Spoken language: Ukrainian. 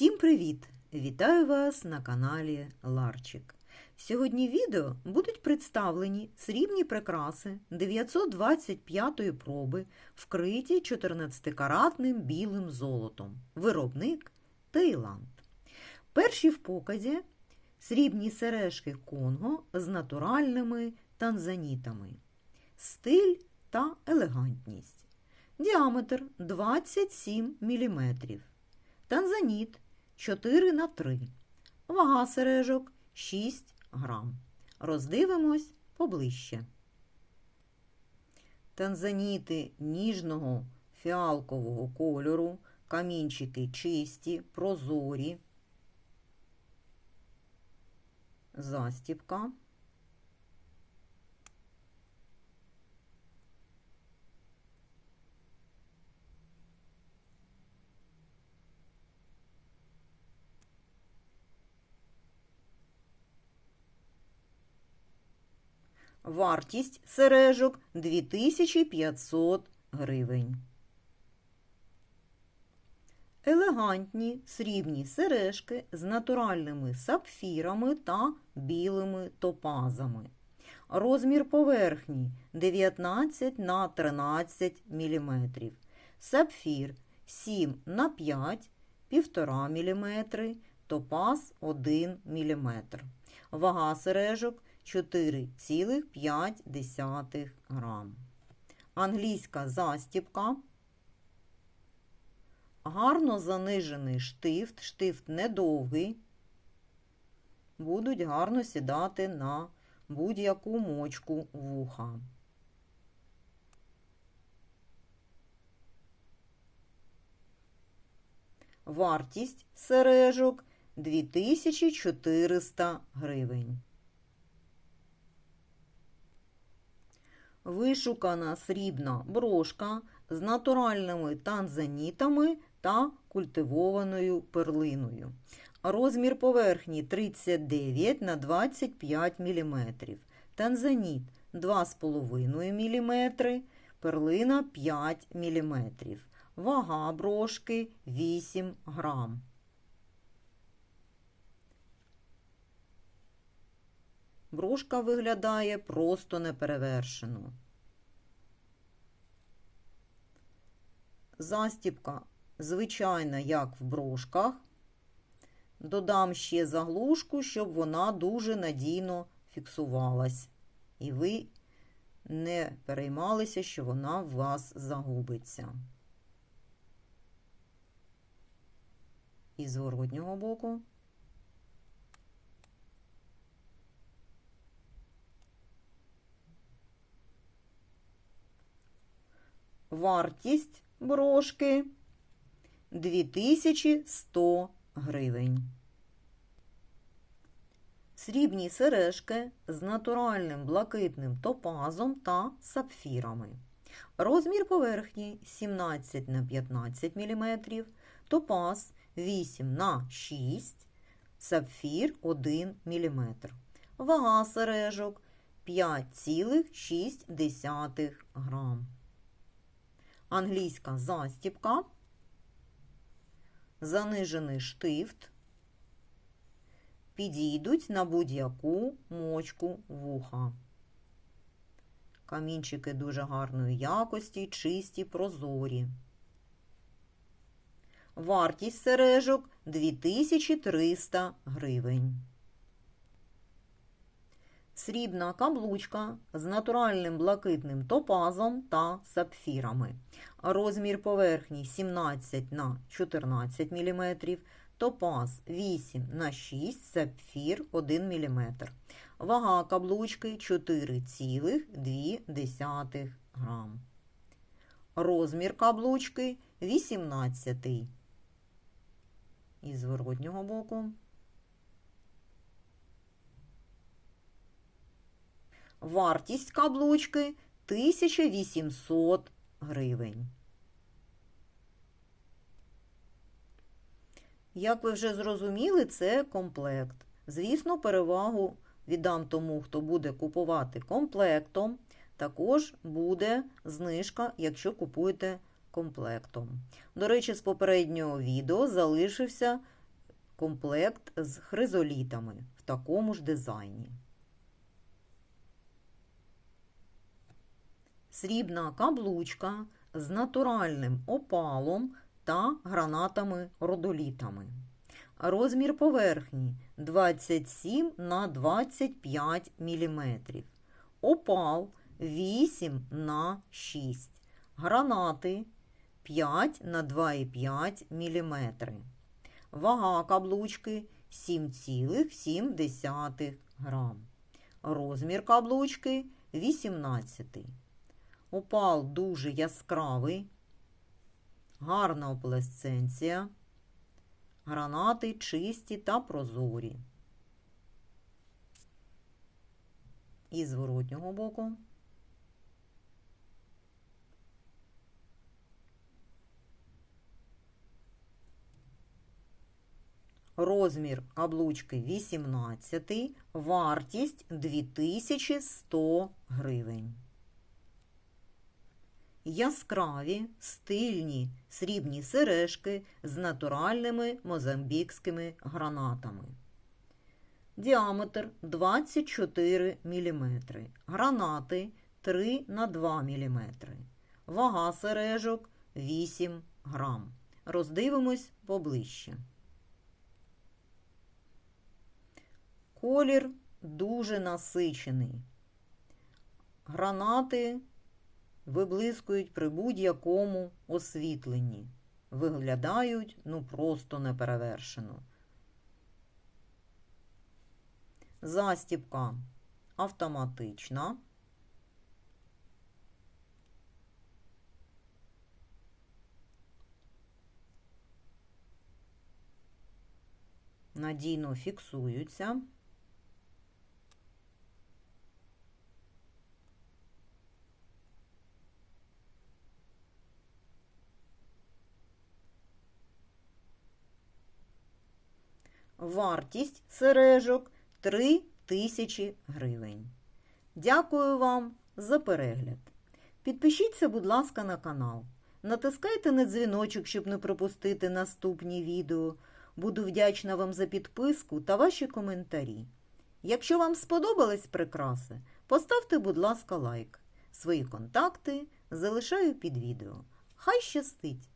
Всім привіт! Вітаю вас на каналі Ларчик. Сьогодні відео будуть представлені срібні прикраси 925 проби, вкриті 14-каратним білим золотом. Виробник Таїланд. Перші в показі срібні сережки Конго з натуральними танзанітами. Стиль та елегантність. Діаметр 27 мм. Танзаніт 4 на 3. Вага сережок 6 грам. Роздивимось поближче. Танзаніти ніжного фіалкового кольору, камінчики чисті, прозорі. Застіпка. Вартість сережок 2500 гривень. Елегантні срібні сережки з натуральними сапфірами та білими топазами. Розмір поверхні 19 на 13 мм. Сапфір 7 на 5 1,5 мм, топаз 1 мм. Вага сережок 4,5 грам. Англійська застіпка. Гарно занижений штифт, штифт недовгий. Будуть гарно сідати на будь-яку мочку вуха. Вартість сережок 2400 гривень. Вишукана срібна брошка з натуральними танзанітами та культивованою перлиною. Розмір поверхні 39 на 25 мм. Танзаніт 2,5 мм, перлина 5 мм. Вага брошки 8 грам. Брошка виглядає просто неперевершено. Застіпка звичайна, як в брошках. Додам ще заглушку, щоб вона дуже надійно фіксувалась. І ви не переймалися, що вона в вас загубиться. І з зворотнього боку. Вартість брошки 2100 гривень. Срібні сережки з натуральним блакитним топазом та сапфірами. Розмір поверхні 17 на 15 мм, топаз 8 на 6 сапфір 1 мм. Вага сережок 5,6 грам. Англійська застіпка, занижений штифт, підійдуть на будь-яку мочку вуха. Камінчики дуже гарної якості, чисті, прозорі. Вартість сережок 2300 гривень. Срібна каблучка з натуральним блакитним топазом та сапфірами. Розмір поверхні 17 на 14 мм, топаз 8 на 6 сапфір 1 мм. Вага каблучки 4,2 грам. Розмір каблучки 18 із зворотнього боку. Вартість каблучки 1800 гривень. Як ви вже зрозуміли, це комплект. Звісно, перевагу віддам тому, хто буде купувати комплектом. Також буде знижка, якщо купуєте комплектом. До речі, з попереднього відео залишився комплект з хризолітами в такому ж дизайні. Срібна каблучка з натуральним опалом та гранатами-родолітами. Розмір поверхні 27 на 25 мм. Опал 8 на 6. Гранати 5 на 2,5 мм. Вага каблучки 7,7 грам. Розмір каблучки 18. Опал дуже яскравий, гарна оплесценція, гранати чисті та прозорі. І зворотнього боку. Розмір каблучки 18, вартість 2100 гривень. Яскраві, стильні срібні сережки з натуральними мозамбікськими гранатами. Діаметр 24 мм. Гранати 3 на 2 мм. Вага сережок 8 грам. Роздивимось поближче. Колір дуже насичений. Гранати виблискують при будь-якому освітленні. Виглядають ну просто неперевершено. Застіпка автоматична. Надійно фіксуються. Вартість сережок 3 тисячі гривень. Дякую вам за перегляд. Підпишіться, будь ласка, на канал. Натискайте на дзвіночок, щоб не пропустити наступні відео. Буду вдячна вам за підписку та ваші коментарі. Якщо вам сподобались прикраси, поставте, будь ласка, лайк. Свої контакти залишаю під відео. Хай щастить!